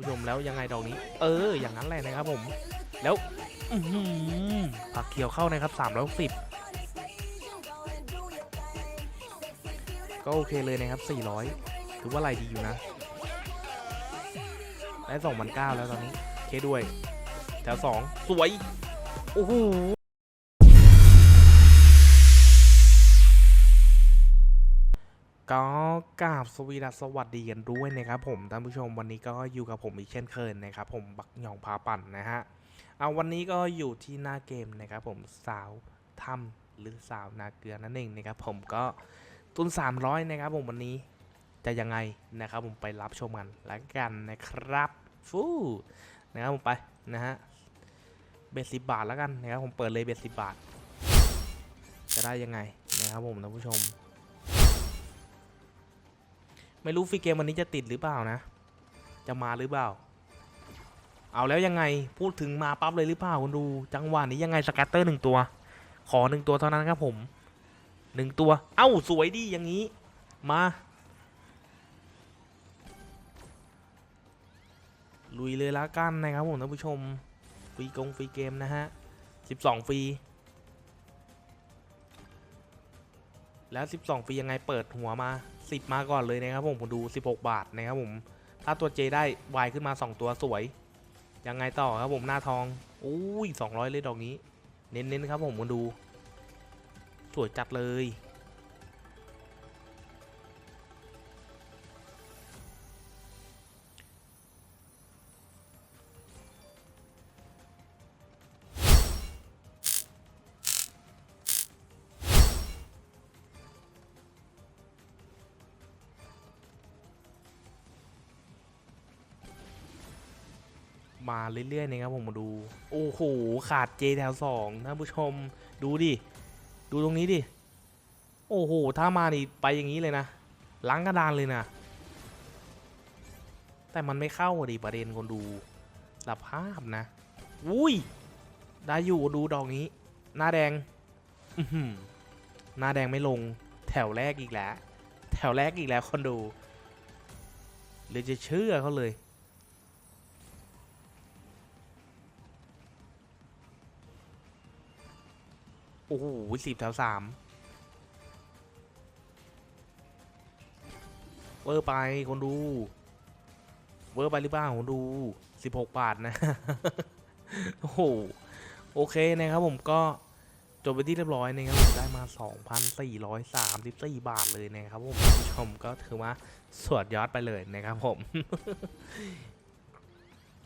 ผู้ชมแล้วยังไงดอกนี้ เออ อย่างนั้นแหละนะครับผม แล้วผักเขียวเข้านะครับสามร้อยสิบก็โอเคเลยนะครับสี่ร้อยถือว่าไรดีอยู่นะ ได้สองพันเก้าแล้วตอนนี้ เคด้วย แถวสองสวย โอ้โห ก็กราบสวีดัสสวัสดีกันด้วยนะครับผมท่านผู้ชมวันนี้ก็อยู่กับผมอีกเช่นเคยนะครับผมบักหยองพาปั่นนะฮะเอาวันนี้ก็อยู่ที่หน้าเกมนะครับผมสาวถ้ำหรือสาวนาเกลือนั่นเองนะครับผมก็ตุน300นะครับผมวันนี้จะยังไงนะครับผมไปรับชมกันแล้วกันนะครับฟู้นะครับผมไปนะฮะเบสิบาทแล้วกันนะครับผมเปิดเลยเบสสิบาท จะได้ยังไงนะครับผมท่านผู้ชม ไม่รู้ฟรีเกมวันนี้จะติดหรือเปล่านะ จะมาหรือเปล่า เอาแล้วยังไงพูดถึงมาปั๊บเลยหรือเปล่าคุณดู จังหวะนี้ยังไงสแกตเตอร์หนึ่งตัว ขอหนึ่งตัวเท่านั้นครับผมหนึ่งตัว เอ้าสวยดีอย่างนี้ มา ลุยเลยละกันนะครับผมท่านผู้ชม ฟรีกงฟรีเกมนะฮะสิบสองฟรี แล้ว 12ฟรียังไงเปิดหัวมา 10 มาก่อนเลยนะครับผมผมดู 16 บาทนะครับผม ถ้าตัวเจได้วายขึ้นมา 2 ตัวสวย ยังไงต่อครับผมหน้าทองอุ้ย200 เลยดอกนี้ เน้นๆครับผมมาดู สวยจัดเลย มาเรื่อยๆนะครับผมมาดู โอ้โห ขาดเจแถวสองท่านผู้ชมดูดิ ดูตรงนี้ดิ โอ้โห ถ้ามานี่ไปอย่างนี้เลยนะล้างกระดานเลยนะ แต่มันไม่เข้าดิประเด็นคนดูสภาพนะ อุ้ย ได้อยู่ดูดอกนี้ หน้าแดงอื้อหือหน้าแดงไม่ลง แถวแรกอีกแล้ว แถวแรกอีกแล้วคนดูเลยจะเชื่อเขาเลย อ้โหสิบแถวสามเวอร์ไปคนดู เวอร์ไปหรือเปล่าคนดูสิบหกบาทนะ โอ้โห โอเคนะครับผมก็จบไปที่เรียบร้อยนะครับผมได้มา 2,434 บาทเลยนะครับผมผู้ชมก็ถือว่าสวดยอดไปเลยนะครับผม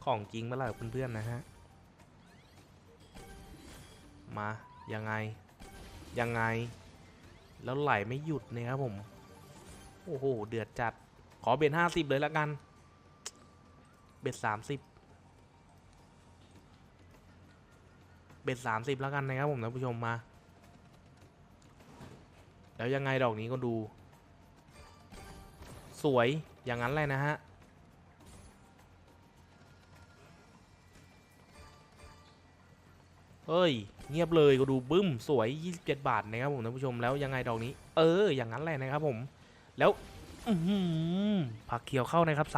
ของจริงมื่อไหร่เพื่อนๆนะฮะ มา ยังไง ยังไง แล้วไหลไม่หยุดนะครับผม โอ้โห เดือดจัด ขอเบ็ดห้าสิบเลยละกัน เบ็ดสามสิบเบ็ดสามสิบแล้วกันนะครับผมท่านผู้ชมมา แล้วยังไงดอกนี้ก็ดู สวยอย่างนั้นเลยนะฮะ เฮ้ย เงียบเลยก็ดูบึ้มสวย 27 บาทนะครับผมท่านผู้ชมแล้วยังไงดอกนี้ เออ อย่างนั้นแหละนะครับผม แล้วผักเขียวเข้านะครับ 360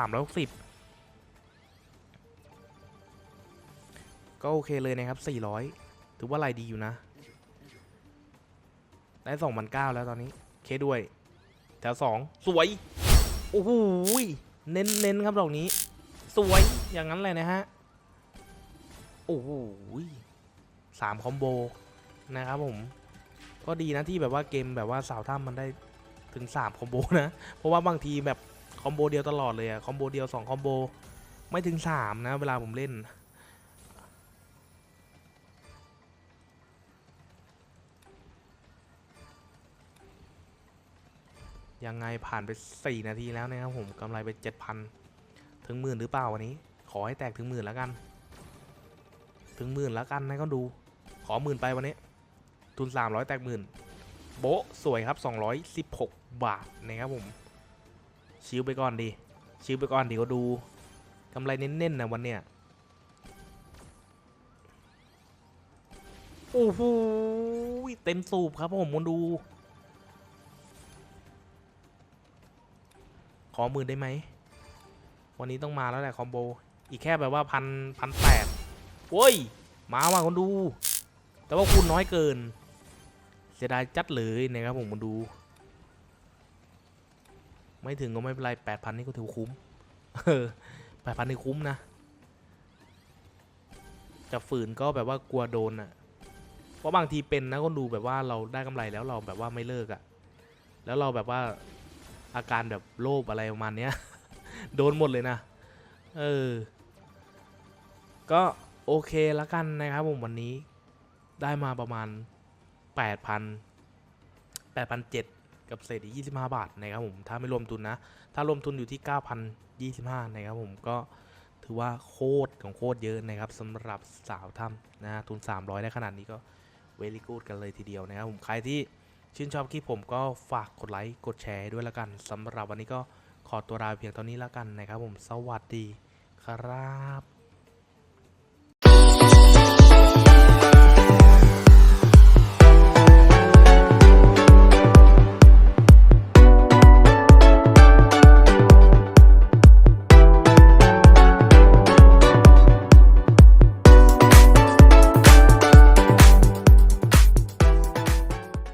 ก็โอเคเลยนะครับ 400 ถือว่าไรดีอยู่นะ ได้2,009แล้วตอนนี้ เคด้วย แถว 2 สวย โอ้โหยเน้นเน้นครับดอกนี้ สวย อย่างนั้นเลยนะฮะ โอ้โห สามคอมโบนะครับผมก็ดีนะที่แบบว่าเกมแบบว่าสาวถ้ำมันได้ถึงสามคอมโบนะเพราะว่าบางทีแบบคอมโบเดียวตลอดเลยอะคอมโบเดียวสองคอมโบไม่ถึงสามนะ เวลาผมเล่น ยังไงผ่านไป 4 นาทีแล้วนะครับผมกำไรไป 7,000 ถึงหมื่นหรือเปล่าวันนี้ ขอให้แตกถึงหมื่นแล้วกัน ถึงหมื่นแล้วกันนะก็ดู ขอหมื่นไปวันนี้ ทุน 300 แตกหมื่นโบสวยครับ 216 บาทนะครับผม ชิลไปก่อนดี ชิลไปก่อนเดี๋ยวดูกำไรเน้นๆนะวันเนี้ยโอ้โหเต็มสูบครับผมคนดู ขอหมื่นได้ไหม วันนี้ต้องมาแล้วแหละคอมโบ อีกแค่แบบว่าพันพันแปดโว้ย มาว่ะคนดู แต่ว่าคุณน้อยเกิน เสียดายจัดเลยนะครับผมคนดู ไม่ถึงก็ไม่เป็นไรแปดพันนี่ก็ถือคุ้มแปดพันนี่คุ้มนะจะฝืนก็แบบว่ากลัวโดนอะ เพราะบางทีเป็นนะคนดูแบบว่าเราได้กำไรแล้วเราแบบว่าไม่เลิกอะ่ะ แล้วเราแบบว่าอาการแบบโลภอะไรประมาณเนี้ย โดนหมดเลยนะ เออ ก็โอเคแล้วกันนะครับผมวันนี้ ได้มาประมาณ 8,000 8,700 กับเศษอีก25 บาทนะครับผม ถ้าไม่รวมทุนนะ ถ้ารวมทุนอยู่ที่ 9,025 นะครับผมก็ถือว่าโคตรของโคตรเยอะนะครับสำหรับสาวถ้ำนะฮะทุน 300 ได้ขนาดนี้ก็เวลี่กูดกันเลยทีเดียวนะครับผม ใครที่ชื่นชอบคลิปผมก็ฝากกดไลค์กดแชร์ด้วยละกันสำหรับวันนี้ก็ขอตัวลาเพียงเท่านี้ละกันนะครับผมสวัสดีครับ